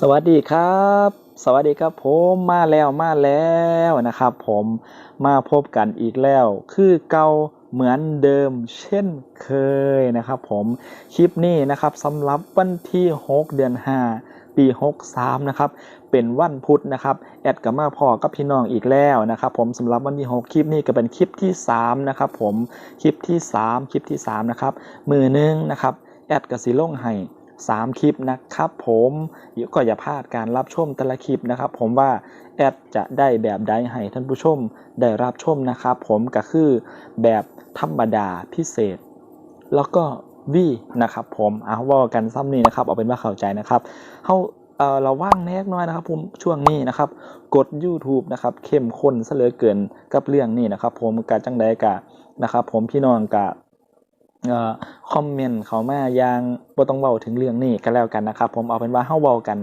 สวัสดีครับ สวัสดีครับผมมาแล้วมาแล้วนะครับ ผมมาพบกันอีกแล้ว คือเก่าเหมือนเดิมเช่นเคยนะครับ ผมคลิปนี้นะครับสำหรับวันที่ 6 เดือน 5 ปี 63 นะครับ เป็นวันพุธนะครับแอดกับมาพอกับพี่น้องอีกแล้วนะครับ ผมสำหรับวันที่ 6 คลิปนี้ก็เป็นคลิปที่ 3 นะครับ ผมคลิปที่ 3 คลิปที่ 3 นะครับมือหนึงนะครับแอดกับสีล่งให้ สามคลิปนะครับผมก็อย่าพลาดการรับชมแต่ละคลิปนะครับ ผมว่าแอดจะได้แบบใดให้ท่านผู้ชมได้รับชมนะครับผมก็คือแบบธรรมดาพิเศษ แล้วก็วีนะครับผมเอาว่ากันซ้ำนี้นะครับเอาเป็นว่าเข้าใจนะครับเฮาเออเราว่างแนกน้อยนะครับผมช่วงนี้นะครับ กด YouTube นะครับเข้มข้นซะเหลือเกินกับเรื่องนี้นะครับ ผมกะจังใดกะนะครับ ผมพี่น้องกะ คอมเมนต์เขามาอย่างบ่ต้องเว้าถึงเรื่องนี้ก็แล้วกันนะครับ ผมเอาเป็นว่าเฮาเว้ากัน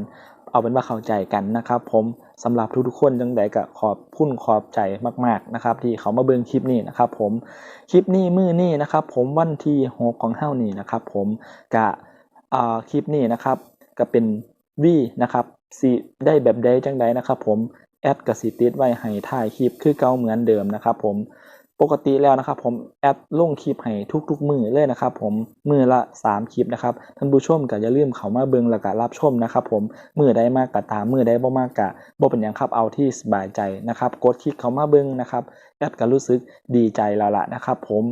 เอาเป็นว่าเข้าใจกันนะครับ ผมสำหรับทุกๆคนจังใดก็ขอบคุณขอบใจมากๆนะครับ ที่เขามาเบิ่งคลิปนี้นะครับ ผมคลิปนี้มื้อนี้นะครับ ผมวันที่6ของเฮานี่นะครับ ผมกะอ่าคลิปนี้นะครับก็เป็นวีนะครับสิได้แบบใดจังใดนะครับ ผมแอดก็สิติดไว้ให้ท้ายคลิปคือเก่าเหมือนเดิมนะครับ ผม ปกติแล้วนะครับ ผมแอดลงคลิปให้ทุกๆมือเลยนะครับ ผมมือละ 3 คลิปนะครับท่านผู้ชมก็อย่าลืมเข้ามาเบิ่งแล้วก็รับชมนะครับผมมือใดมากก็ตามมือใดบ่มากก็บ่เป็นหยังครับเอาที่สบายใจนะครับ กดคลิกเข้ามาเบิ่งนะครับแอดก็รู้สึกดีใจแล้วล่ะนะครับ ผม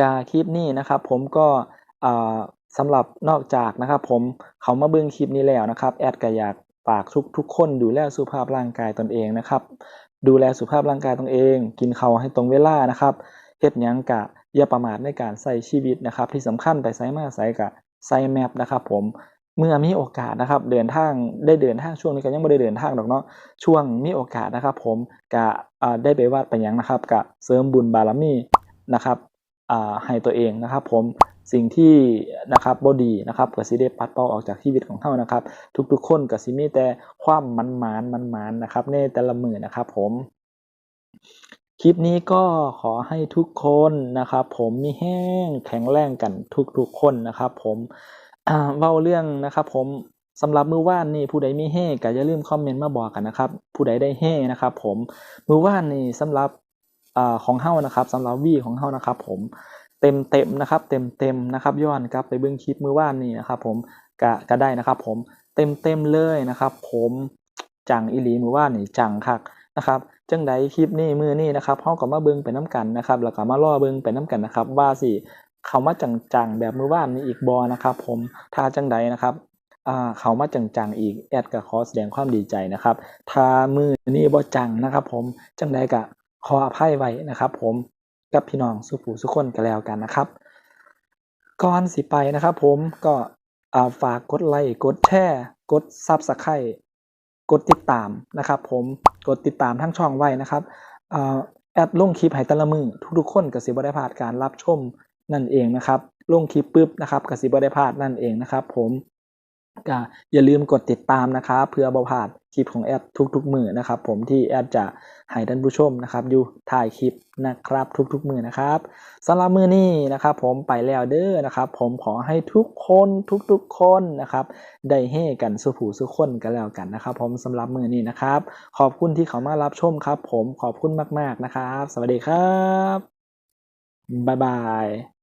กาคลิปนี้นะครับ ผมก็อ่าสำหรับนอกจากนะครับ ผมเขามาเบิ่งคลิปนี้แล้วนะครับ แอดก็อยาก ฝากทุกทุกคนดูแลสุขภาพร่างกายตนเองนะครับ ดูแลสุขภาพร่างกายตนเอง กินข้าวให้ตรงเวลานะครับเฮ็ดยังกะอย่าประมาทในการใช้ชีวิตนะครับ ที่สำคัญไปไสมาไสกะใส่แมปนะครับ ผมเมื่อมีโอกาสนะครับ เดินทางได้เดินทางช่วงนี้ก็ยังบ่ได้เดินทางดอกเนาะช่วงมีโอกาสนะครับ ผมกะได้ไปวัดไปยังนะครับกะเสริมบุญบารมีนะครับให้ตัวเองนะครับ ผม สิ่งที่นะครับบ่ดีนะครับก็สิได้ปัดเป่าออกจากชีวิตของเฮานะครับ ทุกๆคนก็สิมีแต่ความมันหมานมันหมานนะครับในแต่ละมือนะครับผมคลิปนี้ก็ขอให้ทุกคนนะครับ ผมมีแห้งแข็งแรงกันทุกๆคนนะครับ ผมเว้าเรื่องนะครับผมสำหรับมือว่านนี้ผู้ใดมีแห้ก็อย่าลืมคอมเมนต์มาบอกกันนะครับ ผู้ใดได้แห้นะครับ ผมมือว่านนี้สำหรับอของเฮานะครับสำหรับวีของเฮานะครับ ผม เต็มๆนะครับเต็มๆนะครับย้อนกลับไปเบิ่งคลิปมือวานนี้นะครับผมก็ก็ได้นะครับผมเต็มๆเลยนะครับ ผมจังอีลีมือวานนี่จังคักนะครับจังใดคลิปนี้มือนี้นะครับเฮาก็มาเบิ่งไปนํกันนะครับแล้วก็มารอเบิ่งไปนํกันนะครับ ว่าสิเขามาจังๆแบบมือวานนี้อีกบ่นะครับ ผมถ้าจังใดนะครับอ่าเขามาจังๆอีกแอดก็ขอแสดงความดีใจนะครับถ้ามือนี้บ่จังนะครับ ผมจังใดก็ขออภัยไว้นะครับ ผม กับพี่น้องสุผู้สุคนก็แล้วกันนะครับก่อนสิไปนะครับผมก็าฝากกดไลค์กดแชร์กด Subscribe กดติดตามนะครับ ผมกดติดตามทั้งช่องไว้นะครับอแอดลงคลิปให้ต่ละมือทุกๆคนก็สิบได้พลาดการรับชมนั่นเองนะครับลงคลิปปุ๊บนะครับก็สิบได้พลาดนั่นเองนะครับ ผมก็อย่าลืมกดติดตามนะครับเพื่อบ่พลาด คลิปของแอดทุกๆมือนะครับ ผมที่แอดจะให้ท่านผู้ชมนะครับอยู่ท้ายคลิปนะครับทุกๆมือนะครับสำหรับมือนี้นะครับ ผมไปแล้วเด้อนะครับ ผมขอให้ทุกคนทุกๆคนนะครับได้เฮกันสุผูสุคนกันแล้วกันนะครับ ผมสำหรับมือนี้นะครับ ขอบคุณที่เขามารับชมครับ ผมขอบคุณมากๆนะครับ สวัสดีครับบ๊ายบาย